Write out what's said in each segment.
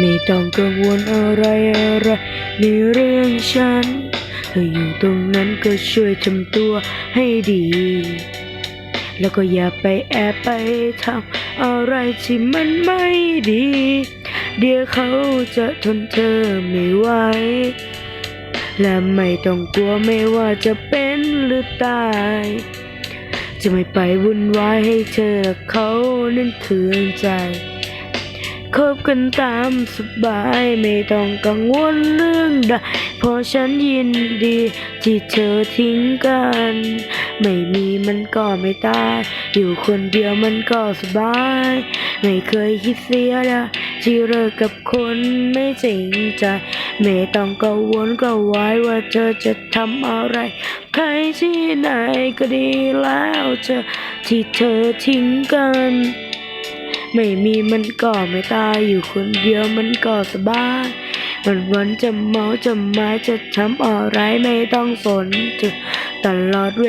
ไม่ต้องกังวลอะไรอะไรในเรื่องฉัน เธออยู่ตรงนั้นก็ช่วยทำตัวให้ดี แล้วก็อย่าไปแอบไปทำอะไรที่มันไม่ดี เดี๋ยวเขาจะทนเธอไม่ไหวและไม่ต้องกลัวไม่ว่าจะเป็นหรือตาย จะไม่ไปวุ่นวายให้เธอและเขานั้นเคืองใจ คบกันตามสบายไม่ต้องกังวลเรื่องใดเพราะฉันยินดีที่เธอทิ้งกัน ไม่มีมันก็ไม่ตาย อยู่คนเดียวมันก็สบาย ไม่เคยคิดเสียดายที่เลิกกับคนไม่จริงใจ ไม่ต้องกังวลก็ไว้ว่าเธอจะทำอะไร ใครที่ไหนก็ดีแล้วเธอที่เธอทิ้งกัน ไม่มีมันก็ไม่ตายอยู่คนเดียวมันก็สบายวันวันจะเมาจะมาจะทำอะไรไม่ต้องสนจะตลอดเว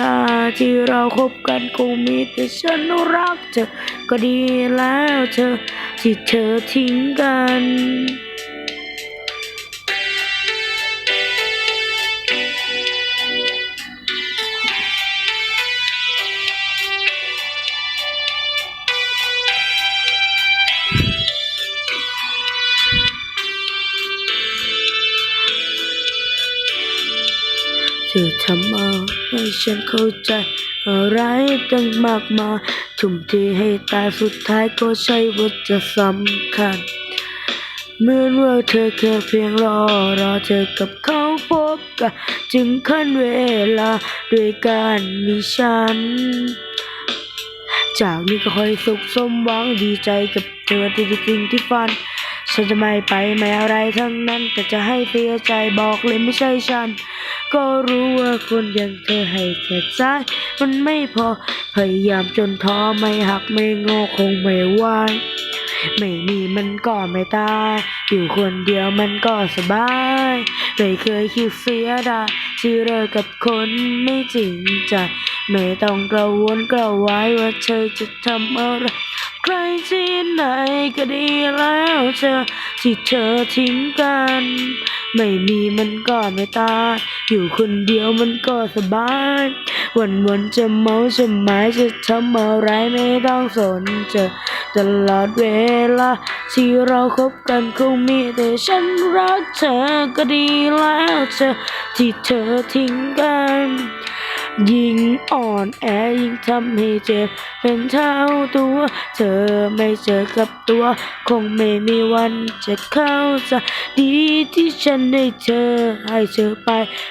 ลาที่เราคบกันคงมีแต่ฉันรักเธอก็ดีแล้วเธอที่เธอทิ้งกัน ธอทำเอาให้ฉันเข้าใจอะไรตั้งมากมายทุ่มเทให้ตายสุดท้ายก็ใช่ว่าจะสำคัญ เหมือนว่าเธอแค่เพียงรอ รอเธอกับเขาพบกันจึงขั้นเวลาด้วยการมีฉัน จากนี้ก็คอยสุขสมหวังดีใจกับเธอที่สิ่งที่ฝันฉันจะไม่ไปไม่อะไรทั้งนั้น แต่จะให้เสียใจบอกเลยไม่ใช่ฉัน ก็รู้ว่าคนอย่างเธอให้แค่ใจมันไม่พอ พยายามจนท้อไม่หักไม่งอคงไม่ไหวไม่มีมันก็ไม่ตาย อยู่คนเดียวมันก็สบายไม่เคยคิดเสียดายที่เลิกกับคนไม่จริงใจ ไม่ต้องกระวนกระวายว่าเธอจะทำอะไร ใครที่ไหนก็ดีแล้วเธอที่เธอทิ้งกัน ไม่มีมันก็ไม่ตายอยู่คนเดียวมันก็สบาย วันวันจะเมาจะหมายจะทำอะไรไม่ต้องสนเจอตลอดเวลา ที่เราคบกันคงมีแต่ฉันรักเธอก็ดีแล้วเธอที่เธอทิ้งกัน ยิ่งอ่อนแอยิ่งทำให้เจ็บ เป็นเท่าตัว เธอไม่เจอกับตัว คงไม่มีวันจะเข้าใจดีที่ฉันได้เจอให้เธอไป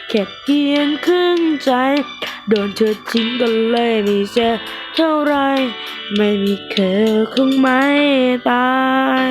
แค่เพียงครึ่งใจ โดนเธอทิ้งก็เลยไม่เจอเท่าไร ไม่มีเธอคงไม่ตาย